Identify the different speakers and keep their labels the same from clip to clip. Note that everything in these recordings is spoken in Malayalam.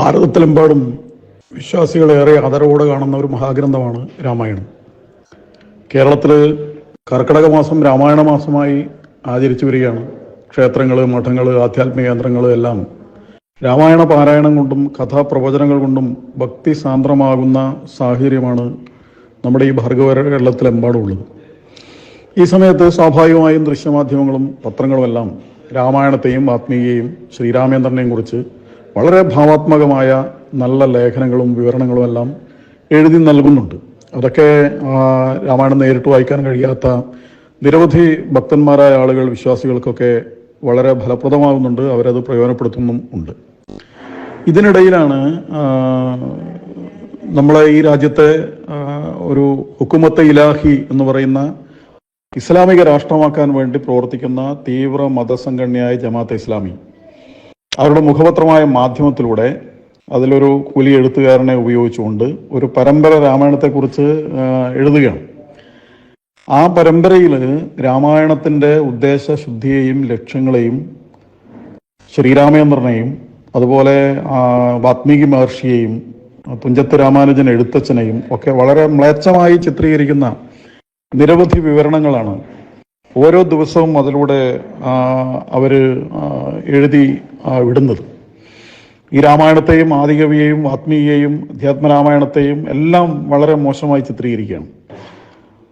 Speaker 1: ഭാരതത്തിലെമ്പാടും വിശ്വാസികളേറെ ആദരവോടെ കാണുന്ന ഒരു മഹാഗ്രന്ഥമാണ് രാമായണം. കേരളത്തിൽ കർക്കിടക മാസം രാമായണ മാസമായി ആചരിച്ചു വരികയാണ്. ക്ഷേത്രങ്ങൾ മഠങ്ങൾ ആധ്യാത്മിക കേന്ദ്രങ്ങൾ എല്ലാം രാമായണ പാരായണം കൊണ്ടും കഥാപ്രവചനങ്ങൾ കൊണ്ടും ഭക്തി സാന്ദ്രമാകുന്ന സാഹചര്യമാണ് നമ്മുടെ ഈ ഭാർഗവ കേരളത്തിലെമ്പാടുള്ളത് ഈ സമയത്ത് സ്വാഭാവികമായും ദൃശ്യമാധ്യമങ്ങളും പത്രങ്ങളും എല്ലാം രാമായണത്തെയും ആത്മീയയും ശ്രീരാമേന്ദ്രനെയും കുറിച്ച് വളരെ ഭാവാത്മകമായ നല്ല ലേഖനങ്ങളും വിവരണങ്ങളും എല്ലാം എഴുതി നൽകുന്നുണ്ട്. അതൊക്കെ രാമായണം നേരിട്ട് വായിക്കാൻ കഴിയാത്ത നിരവധി ഭക്തന്മാരായ ആളുകൾ വിശ്വാസികൾക്കൊക്കെ വളരെ ഫലപ്രദമാകുന്നുണ്ട്. അവരത് പ്രയോജനപ്പെടുത്തുന്നും ഉണ്ട്. ഇതിനിടയിലാണ് നമ്മളെ ഈ രാജ്യത്തെ ഒരു ഹുക്കുമത്തെ ഇലാഹി എന്ന് പറയുന്ന ഇസ്ലാമിക രാഷ്ട്രമാക്കാൻ വേണ്ടി പ്രവർത്തിക്കുന്ന തീവ്ര മതസംഘടനയായ ജമാഅത്തെ ഇസ്ലാമി. അവരുടെ മുഖപത്രമായ മാധ്യമത്തിലൂടെ അതിലൊരു കൂലി എഴുത്തുകാരനെ ഉപയോഗിച്ചുകൊണ്ട് ഒരു പരമ്പര രാമായണത്തെക്കുറിച്ച് എഴുതുകയാണ്. ആ പരമ്പരയിൽ രാമായണത്തിന്റെ ഉദ്ദേശ ശുദ്ധിയെയും ലക്ഷ്യങ്ങളെയും ശ്രീരാമചന്ദ്രനെയും അതുപോലെ വാത്മീകി മഹർഷിയെയും തുഞ്ചത്ത് രാമാനുജൻ എഴുത്തച്ഛനെയും ഒക്കെ വളരെ മ്ലേച്ഛമായി ചിത്രീകരിക്കുന്ന നിരവധി വിവരണങ്ങളാണ് ഓരോ ദിവസവും അതിലൂടെ അവർ എഴുതി വിടുന്നത്. ഈ രാമായണത്തെയും ആദികവിയെയും ആത്മീയയെയും അധ്യാത്മരാമായണത്തെയും എല്ലാം വളരെ മോശമായി ചിത്രീകരിക്കുകയാണ്.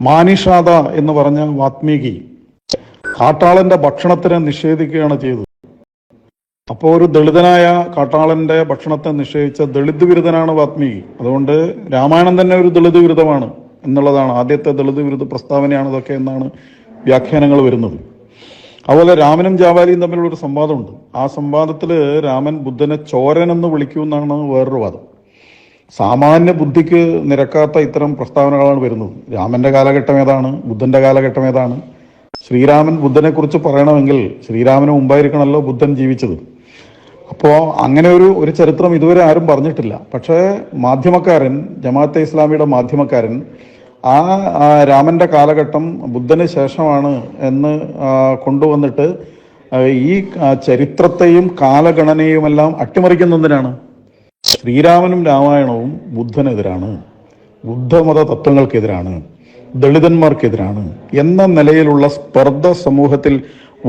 Speaker 1: മാനിഷാദ എന്ന് പറഞ്ഞ വാത്മീകി കാട്ടാളന്റെ ഭക്ഷണത്തിനെ നിഷേധിക്കുകയാണ് ചെയ്തത്. അപ്പോൾ ഒരു ദളിതനായ കാട്ടാളന്റെ ഭക്ഷണത്തെ നിഷേധിച്ച ദളിത് വിരുദ്ധനാണ് വാത്മീകി. അതുകൊണ്ട് രാമായണം തന്നെ ഒരു ദളിത് വിരുദ്ധമാണ് എന്നുള്ളതാണ് ആദ്യത്തെ ദളിത് വിരുദ്ധ പ്രസ്താവനയാണ് ഇതൊക്കെ എന്നാണ് വ്യാഖ്യാനങ്ങൾ വരുന്നത്. അതുപോലെ രാമനും ജാവാലിയും തമ്മിലുള്ള ഒരു സംവാദമുണ്ട്. ആ സംവാദത്തിൽ രാമൻ ബുദ്ധനെ ചോരൻ എന്ന് വിളിക്കൂ എന്നാണ് വേറൊരു വാദം. സാമാന്യ ബുദ്ധിക്ക് നിരക്കാത്ത ഇത്തരം പ്രസ്താവനകളാണ് വരുന്നത്. രാമന്റെ കാലഘട്ടം ഏതാണ്? ബുദ്ധന്റെ കാലഘട്ടം ഏതാണ്? ശ്രീരാമൻ ബുദ്ധനെക്കുറിച്ച് പറയണമെങ്കിൽ ശ്രീരാമന് മുമ്പായിരിക്കണമല്ലോ ബുദ്ധൻ ജീവിച്ചത്. അപ്പോൾ അങ്ങനെ ഒരു ഒരു ചരിത്രം ഇതുവരെ ആരും പറഞ്ഞിട്ടില്ല. പക്ഷേ മാധ്യമക്കാരൻ ജമാഅത്തെ ഇസ്ലാമിയുടെ മാധ്യമക്കാരൻ ആ രാമന്റെ കാലഘട്ടം ബുദ്ധന് ശേഷമാണ് എന്ന് കൊണ്ടുവന്നിട്ട് ഈ ചരിത്രത്തെയും കാലഗണനയുമെല്ലാം അട്ടിമറിക്കുന്നതിനാണ് ശ്രീരാമനും രാമായണവും ബുദ്ധനെതിരാണ്. ബുദ്ധമത തത്വങ്ങൾക്കെതിരാണ് ദളിതന്മാർക്കെതിരാണ്. എന്ന നിലയിലുള്ള സ്പർദ്ധ സമൂഹത്തിൽ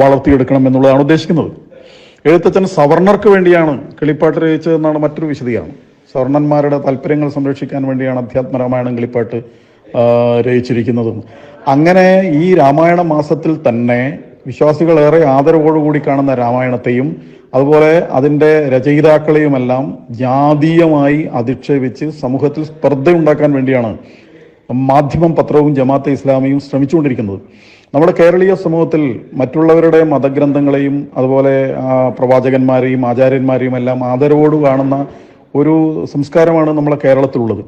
Speaker 1: വളർത്തിയെടുക്കണം എന്നുള്ളതാണ് ഉദ്ദേശിക്കുന്നത്. എഴുത്തച്ഛൻ സവർണർക്ക് വേണ്ടിയാണ് കിളിപ്പാട്ട് രചിച്ചതെന്നാണ് മറ്റൊരു വിശദീകരണം. സവർണന്മാരുടെ താല്പര്യങ്ങൾ സംരക്ഷിക്കാൻ വേണ്ടിയാണ് അധ്യാത്മരാമായണം കിളിപ്പാട്ട് ആ, രചിച്ചിരിക്കുന്നത്. അങ്ങനെ ഈ രാമായണ മാസത്തിൽ തന്നെ വിശ്വാസികൾ ഏറെ ആദരവോടുകൂടി കാണുന്ന രാമായണത്തെയും അതുപോലെ അതിന്റെ രചയിതാക്കളെയുമെല്ലാം ജാതീയമായി അധിക്ഷേപിച്ച് സമൂഹത്തിൽ സ്പർദ്ധ ഉണ്ടാക്കാൻ വേണ്ടിയാണ് മാധ്യമം പത്രവും ജമാഅത്തെ ഇസ്ലാമിയും ശ്രമിച്ചുകൊണ്ടിരിക്കുന്നത്. നമ്മുടെ കേരളീയ സമൂഹത്തിൽ മറ്റുള്ളവരുടെ മതഗ്രന്ഥങ്ങളെയും അതുപോലെ പ്രവാചകന്മാരെയും ആചാര്യന്മാരെയും എല്ലാം ആദരവോട് കാണുന്ന ഒരു സംസ്കാരമാണ് നമ്മളെ കേരളത്തിലുള്ളത്.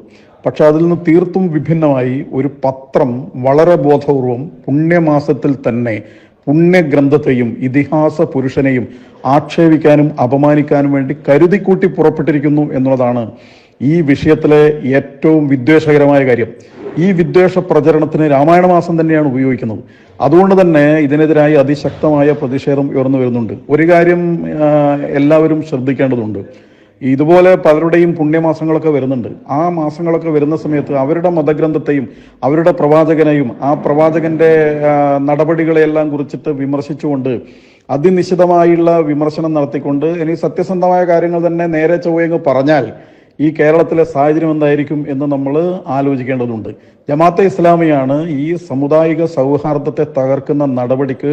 Speaker 1: പക്ഷെ അതിൽ നിന്ന് തീർത്തും വിഭിന്നമായി ഒരു പത്രം വളരെ ബോധപൂർവം പുണ്യമാസത്തിൽ തന്നെ പുണ്യഗ്രന്ഥത്തെയും ഇതിഹാസ പുരുഷനെയും ആക്ഷേപിക്കാനും അപമാനിക്കാനും വേണ്ടി കരുതിക്കൂട്ടി പുറപ്പെട്ടിരിക്കുന്നു എന്നുള്ളതാണ് ഈ വിഷയത്തിലെ ഏറ്റവും വിദ്വേഷകരമായ കാര്യം. ഈ വിദ്വേഷ പ്രചരണത്തിന് രാമായണ മാസം തന്നെയാണ് ഉപയോഗിക്കുന്നത്. അതുകൊണ്ട് തന്നെ ഇതിനെതിരായി അതിശക്തമായ പ്രതിഷേധം ഉയർന്നു വരുന്നുണ്ട്. ഒരു കാര്യം എല്ലാവരും ശ്രദ്ധിക്കേണ്ടതുണ്ട്. ഇതുപോലെ പലരുടെയും പുണ്യമാസങ്ങളൊക്കെ വരുന്നുണ്ട്. ആ മാസങ്ങളൊക്കെ വരുന്ന സമയത്ത് അവരുടെ മതഗ്രന്ഥത്തെയും അവരുടെ പ്രവാചകനെയും ആ പ്രവാചകന്റെ നടപടികളെയെല്ലാം കുറിച്ചിട്ട് വിമർശിച്ചുകൊണ്ട് അതിനിശിതമായുള്ള വിമർശനം നടത്തിക്കൊണ്ട് ഇനി സത്യസന്ധമായ കാര്യങ്ങൾ തന്നെ നേരെ ചൊവ്വയങ്ങ് പറഞ്ഞാൽ ഈ കേരളത്തിലെ സാഹചര്യം എന്തായിരിക്കും എന്ന് നമ്മൾ ആലോചിക്കേണ്ടതുണ്ട്. ജമാഅത്തെ ഇസ്ലാമിയാണ് ഈ സമുദായിക സൗഹാർദ്ദത്തെ തകർക്കുന്ന നടപടിക്ക്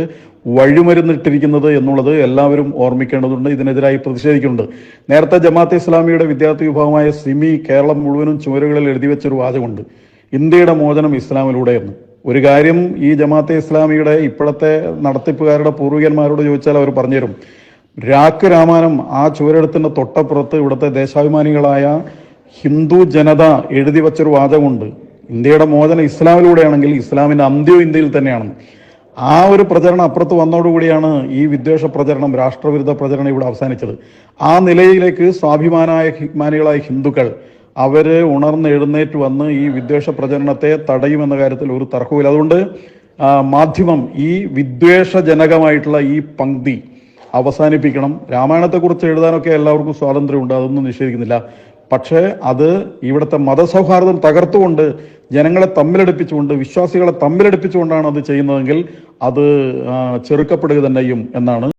Speaker 1: വഴിമരുന്നിട്ടിരിക്കുന്നത് എന്നുള്ളത് എല്ലാവരും ഓർമ്മിക്കേണ്ടതുണ്ട് ഇതിനെതിരായി പ്രതിഷേധിക്കുന്നുണ്ട്. നേരത്തെ ജമാഅത്തെ ഇസ്ലാമിയുടെ വിദ്യാർത്ഥി വിഭാഗമായ സിമി കേരളം മുഴുവനും ചുവരുകളിൽ എഴുതി വെച്ചൊരു വാചകമുണ്ട്. ഇന്ത്യയുടെ മോചനം ഇസ്ലാമിലൂടെ എന്ന് ഒരു കാര്യം ഈ ജമാഅത്തെ ഇസ്ലാമിയുടെ ഇപ്പോഴത്തെ നടത്തിപ്പുകാരുടെ പൂർവികന്മാരോട് ചോദിച്ചാൽ അവർ പറഞ്ഞുതരും. രാക്ക് രാമാനം ആ ചുവരെടുത്തിന്റെ തൊട്ടപ്പുറത്ത് ഇവിടുത്തെ ദേശാഭിമാനികളായ ഹിന്ദു ജനത എഴുതി വച്ചൊരു വാചകമുണ്ട്. ഇന്ത്യയുടെ മോചനം ഇസ്ലാമിലൂടെയാണെങ്കിൽ ഇസ്ലാമിന്റെ അന്ത്യവും ഇന്ത്യയിൽ തന്നെയാണ്. ആ ഒരു പ്രചരണം അപ്പുറത്ത് വന്നതോടുകൂടിയാണ് ഈ വിദ്വേഷ പ്രചരണം രാഷ്ട്രവിരുദ്ധ പ്രചരണം ഇവിടെ അവസാനിച്ചത്. ആ നിലയിലേക്ക് സ്വാഭിമാനായ ഹിമാനികളായ ഹിന്ദുക്കൾ അവർ ഉണർന്ന് എഴുന്നേറ്റ് വന്ന് ഈ വിദ്വേഷ പ്രചരണത്തെ തടയുമെന്ന കാര്യത്തിൽ ഒരു തർക്കവുമില്ല. അതുകൊണ്ട് മാധ്യമം ഈ വിദ്വേഷജനകമായിട്ടുള്ള ഈ പങ്ക്തി അവസാനിപ്പിക്കണം. രാമായണത്തെക്കുറിച്ച് എഴുതാനൊക്കെ എല്ലാവർക്കും സ്വാതന്ത്ര്യമുണ്ട് അതൊന്നും നിഷേധിക്കുന്നില്ല. പക്ഷേ അത് ഇവിടുത്തെ മതസൗഹാർദ്ദം തകർത്തുകൊണ്ട് ജനങ്ങളെ തമ്മിലടുപ്പിച്ചുകൊണ്ട് വിശ്വാസികളെ തമ്മിലടുപ്പിച്ചുകൊണ്ടാണ് അത് ചെയ്യുന്നതെങ്കിൽ അത് ചെറുക്കപ്പെടുക തന്നെയും എന്നാണ്